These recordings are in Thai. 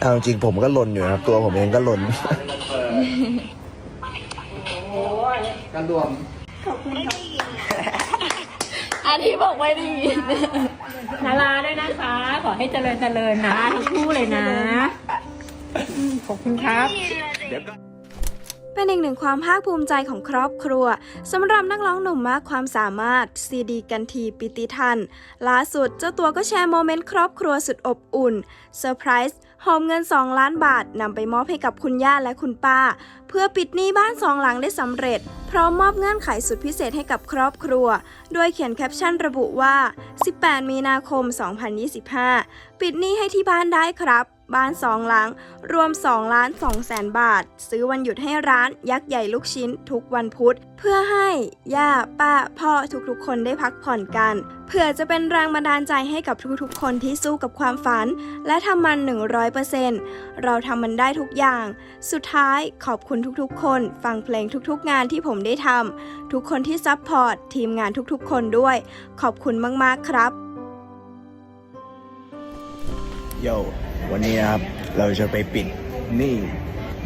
เอาจริงผมก็ลนอยู่นะครับตัวผมเองก็ลนกันรวมอันนี้บอกไม่ได้ยินนาราด้วยนะคะ ขอให้เจริญเจริญนะทั้งคู่เลยนะอืมขอบคุณครับ เป็นอีกหนึ่งความภาคภูมิใจของครอบครัวสำหรับนักร้องหนุ่มมากความสามารถซีดีกันทีปิติทัน ล่าสุดเจ้าตัวก็แชร์โมเมนต์ครอบครัวสุดอบอุ่นเซอร์ไพรส์ หอมเงิน 2 ล้านบาทนำไปมอบให้กับคุณย่าและคุณป้า เพื่อปิดหนี้บ้านสองหลังได้สำเร็จ พร้อมมอบเงื่อนไขสุดพิเศษให้กับครอบครัว โดยเขียนแคปชั่นระบุว่า 18 มีนาคม 2025 ปิดหนี้ให้ที่บ้านได้ครับ บ้านสองหลัง รวม2ล้าน2แสนบาท ซื้อวันหยุดให้ร้านยักษ์ใหญ่ลูกชิ้นทุกวันพุธ เพื่อให้ ย่า ป้า พ่อทุกๆ คนได้พักผ่อนกันเพื่อจะเป็นแรงบันดาลใจให้กับทุกๆ คนที่สู้กับความฝัน และทำมัน 100%เราทำมันได้ทุกอย่าง สุดท้ายขอบคุณทุกๆ คน ฟังเพลงทุกๆ งานที่ผมได้ทำทุกคนที่ซัพพอร์ตทีมงานทุกๆ คนด้วย ขอบคุณมากๆครับโย วันนี้นะครับเราจะไปปิดหนี้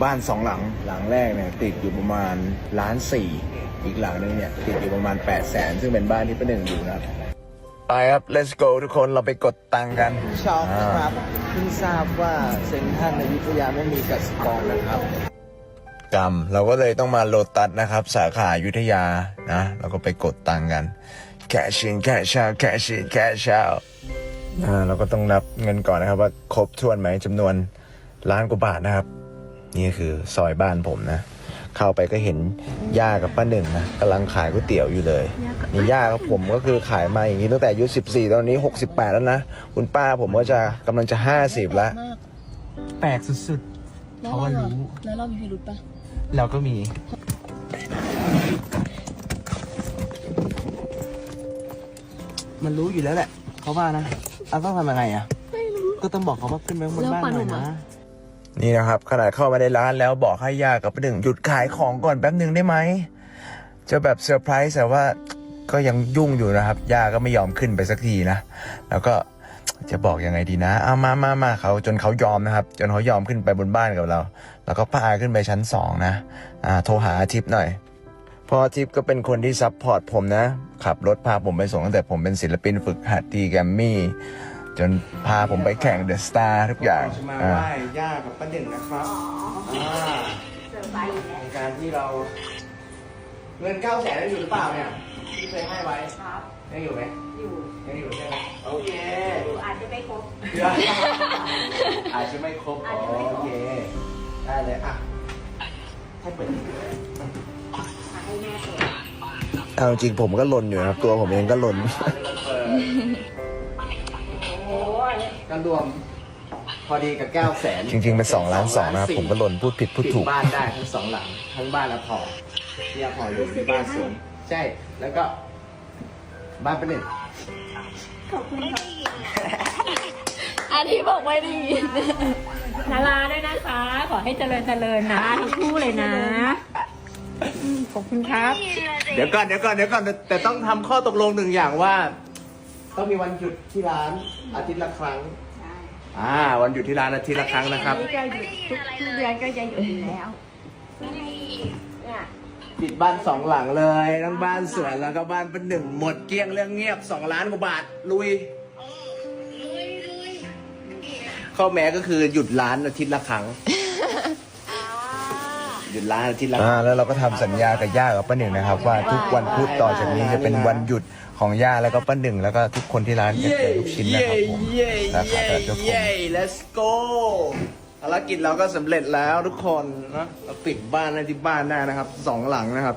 บ้านสองหลังหลังแรกเนี่ยติดอยู่ประมาณล้านสี่อีกหลังนึงเนี่ยติดอยู่ประมาณ8ปดแสนซึ่งเป็นบ้านที่ป้าหนึ่งอยู่นะครับไปครับ let's go ทุกคนเราไปกดตังค์กันช็อกครับเพิ่งทราบว่าเซ็นทรัลอยุธยาไม่มีกสิกรนะครับกรรมเราก็เลยต้องมาโลตัสนะครับ สาขาอยุธยานะเราก็ไปกดตังค์กันแคชชินแคช ชาแคชชินแคชชาอ่าเราก็ต้องนับเงินก่อนนะครับว่าครบถ้วนไหมจำนวนล้านกว่าบาทนะครับ นี่คือซอยบ้านผมนะ เข้าไปก็เห็นย่ากับป้าหนึ่งนะกำลังขายก๋วยเตี๋ยวอยู่เลยนี่ย่ากับผมก็คือขายมาอย่างนี้ตั้งแต่อายุ14 ตอนนี้ 68 แล้วนะ คุณป้าผมก็จะกำลังจะ 50 แล้ว แปลกสุดๆเพราะว่ารู้แล้วเรามีพิรุธปะเราก็มีมันรู้อยู่แล้วแหละ เขาว่านะเราต้องทำยังไงอะก็ต้องบอกเขาว่าขึ้นไปบนบ้านหน่อยนะนี่นะครับขนาดเข้ามาในร้านแล้วบอกให้ย่ากับป้าหนึ่งหยุดขายของก่อนแป๊บหนึ่งได้ไหมจะแบบเซอร์ไพรส์แต่ว่าก็ยังยุ่งอยู่นะครับย่าก็ไม่ยอมขึ้นไปสักทีนะแล้วก็จะบอกยังไงดีนะเอามามามาเขาจนเขายอมนะครับ จนเขายอมขึ้นไปบนบ้านกับเรา แล้วก็พาขึ้นไปชั้นสองนะอ่าโทรหาอาทิตย์หน่อยเพราะอาทิตย์ก็เป็นคนที่ซัพพอร์ตผมนะ ขับรถพาผมไปส่งตั้งแต่ผมเป็นศิลปินฝึกหัดที่แกรมมี่ จนพาผมไปแข่งเดอะสตาร์ทุกอย่างจะมาอ่า ไหว้ย่ากับป้าหนึ่งนะครับอ่าในการที่เรา เงินเก้าแสนยังอยู่หรือเปล่าเนี่ยที่เคยให้ไว้ครับ ยังอยู่ไหมอยู่ยังอยู่ใช่ไหมโอเคอยู่อาจจะไม่ครบอาจจะไม่ครบอาจจะไม่ครบ โอเคได้เลยอะให้เปิดมาให้แม่เปิด เอาจริงผมก็ลนอยู่นะครับ ตัวผมเองก็ลนโอ้ยกันรวม พอดีกับแก้วแสนจริงๆเป็นสองล้านสองนะครับผมก็ลนพูดผิดพูดถูกปิบ้านได้ทั้งสองหลังทั้งบ้านและพอที่อาพออยู่ที่บ้านสวนใช่แล้วก็ บ้านเป็นหนึ่งอันนี้บอกไม่ได้ยินนาราด้วยนะคะ ขอให้เจริญเจริญนะทั้งคู่เลยนะอืม ขอบคุณครับ เดี๋ยวก่อนเดี๋ยวก่อนเดี๋ยวก่อนแต่แต่ต้องทำข้อตกลงหนึ่งอย่างว่า ต้องมีวันหยุดที่ร้านอาทิตย์ละครั้งอ่า วันหยุดที่ร้านอาทิตย์ละครั้งนะครับนี่ก็หยุดทุกทุกเดือนก็จะหยุดอยู่แล้วเนี่ยปิดบ้านสองหลังเลยทั้งบ้านสวนแล้วก็บ้านเป็นหนึ่งหมดเกลี้ยงเรื่องเงียบสองล้านกว่าบาทลุย ข้อแม้ก็คือหยุดร้านอาทิตย์ละครั้ง หยุดร้านอาทิตย์ละคอ่ารั้งแล้วเราก็ทำสัญญากับย่ากับป้าหนึ่งนะครับ ว่าทุกวันพุธต่อจากนี้จะเป็นวันหยุดของย่าแล้วก็ป้าหนึ่งแล้วก็ทุกคนที่ร้านจะเจอลูกชิ้นนะครับผมเย้สาขาเย้ตลาดเจ้าของ เย้ let's go ภารกิจเราก็สำเร็จแล้วทุกคนนะเราปิดบ้านได้ที่บ้านได้นะครับสองหลังนะครับ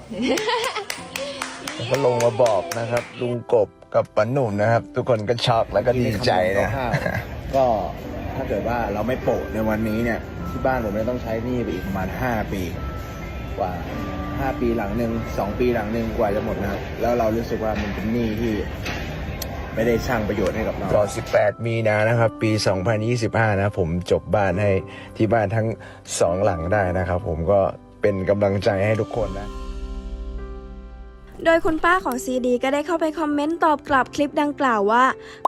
แล้วก็ลงมาบอกนะครับ ลุงกบกับป้าหนุ่มนะครับ ทุกคนก็ช็อกแล้วก็ดีใจนะ ก็ถ้าเกิดว่าเราไม่โปะในวันนี้เนี่ย ที่บ้านผมจะต้องใช้หนี้ไปอีกประมาณ 5 ปี กว่า 5 ปีหลังหนึ่ง2 ปีหลังหนึ่งกว่าจะหมดนะครับ แล้วเรารู้สึกว่ามันเป็นหนี้ที่ไม่ได้สร้างประโยชน์ให้กับเราก็18 มีนานะครับ ปี 2025 นะผมจบบ้านให้ที่บ้านทั้งสองหลังได้นะครับ ผมก็เป็นกำลังใจให้ทุกคนนะ โดยคุณป้าของซีดีก็ได้เข้าไปคอมเมนต์ตอบกลับคลิปดังกล่าวว่า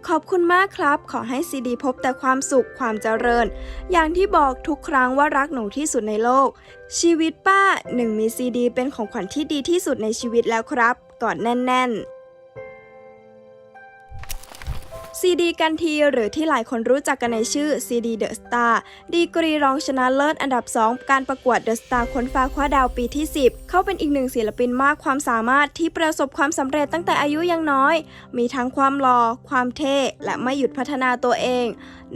ขอบคุณมากครับ ขอให้ซีดีพบแต่ความสุขความเจริญ อย่างที่บอกทุกครั้งว่ารักหนูที่สุดในโลก ชีวิตป้าหนึ่งมีซีดีเป็นของขวัญที่ดีที่สุดในชีวิตแล้วครับ กอดแน่น ๆ ซีดีกันทีหรือที่หลายคนรู้จักกันในชื่อซีดีเดอะสตาร์ดีกรีรองชนะเลิศอันดับ 2 การประกวดเดอะสตาร์ค้นฟ้าคว้าดาวปีที่ 10 เขาเป็นอีกหนึ่งศิลปินมากความสามารถที่ประสบความสำเร็จตั้งแต่อายุยังน้อย มีทั้งความหล่อความเท่และไม่หยุดพัฒนาตัวเอง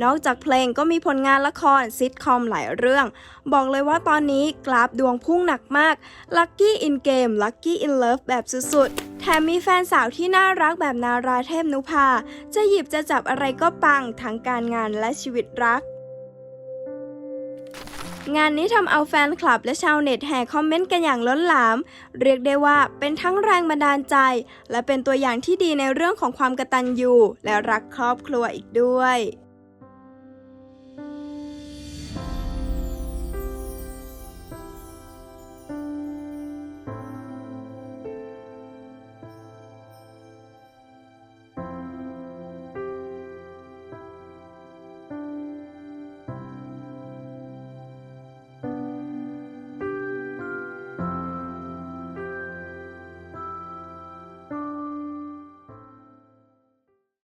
นอกจากเพลงก็มีผลงานละครซิทคอมหลายเรื่อง บอกเลยว่าตอนนี้กราฟดวงพุ่งหนักมาก Lucky in Game Lucky in Love แบบสุดๆ แถมมีแฟนสาวที่น่ารักแบบนาราเทพนุภา จะหยิบจะจับอะไรก็ปังทั้งการงานและชีวิตรัก งานนี้ทำเอาแฟนคลับและชาวเน็ตแห่คอมเมนต์กันอย่างล้นหลาม เรียกได้ว่าเป็นทั้งแรงบันดาลใจ และเป็นตัวอย่างที่ดีในเรื่องของความกตัญญูและรักครอบครัวอีกด้วย